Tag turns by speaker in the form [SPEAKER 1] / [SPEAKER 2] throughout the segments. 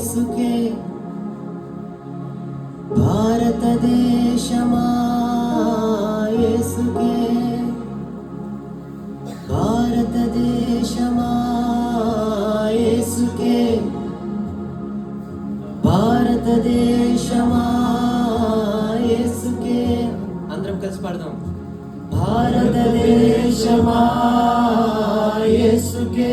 [SPEAKER 1] యేసుకే భారతదేశమా యేసుకే భారతదేశమా యేసుకే భారతదేశమా యేసుకే అందరం కలిసి పాడదాం భారతదేశమా యేసుకే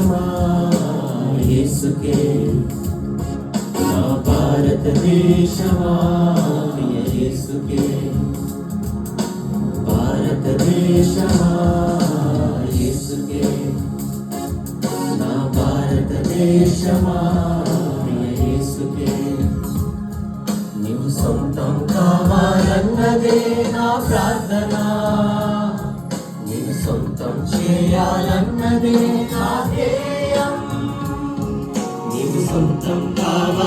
[SPEAKER 1] భారతదేశమా యేసుకే. నా భారతదేశమా యేసుకే. భారతదేశమా యేసుకే. నా భారతదేశమా యేసుకే. నీవు సొంతం కావాలన్నదే నా ప్రార్థన. సొంతం చేయాలన్నదే నా ధ్యేయం. నీవు సొంతం కావాలన్నదే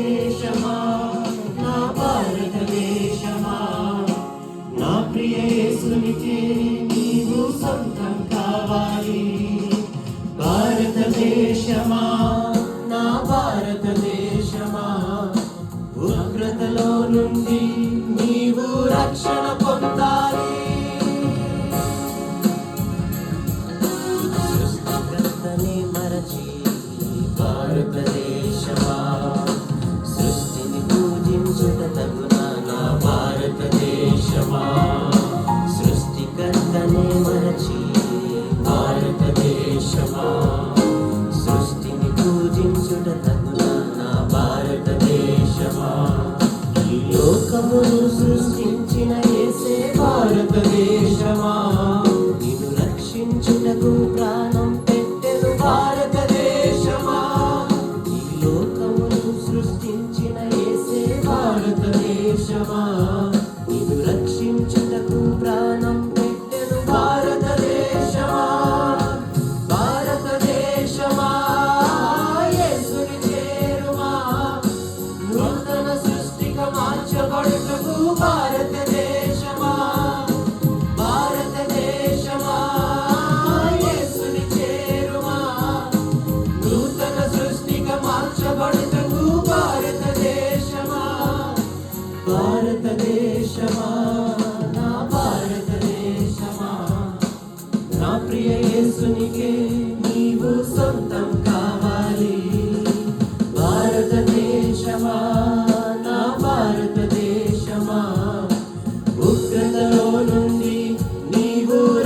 [SPEAKER 1] భారతదేశమా నా భారతదేశమా? నా ప్రియ యేసునికి నీవు సొంతం కావాలి. భారతదేశమా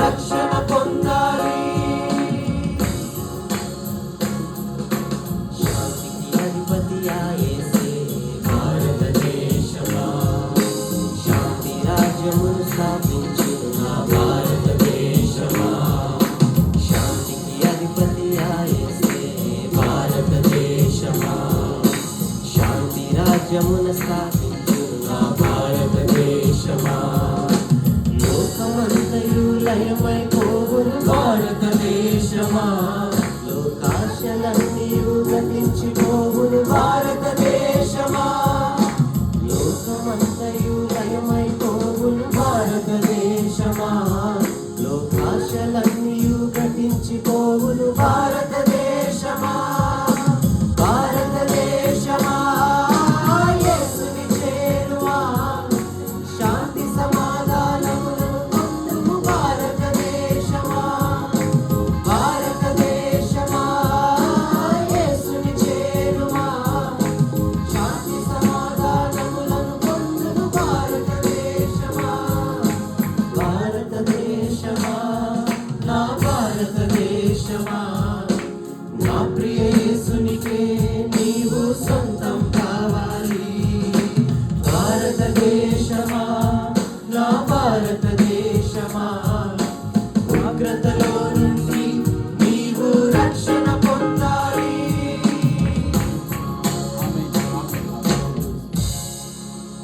[SPEAKER 1] రక్షణ పొందాలి శాంతికి అధిపతి యేసే భారతదేశమా శాంతి రాజ్యమును స్థాపించు భారతదేశమా శాంతికి అధిపతి యేసే భారతదేశమా శాంతి రాజ్యమున స్థాపించు నా భారతదేశమా లయమైపోవును భారతదేశమా. లోకాశలన్నీ గతించిపోవును భారతదేశమా. లోకమంతయు లయమైపోవును. భారతదేశమా. లోకాశలన్నీ గతించిపోవును భారత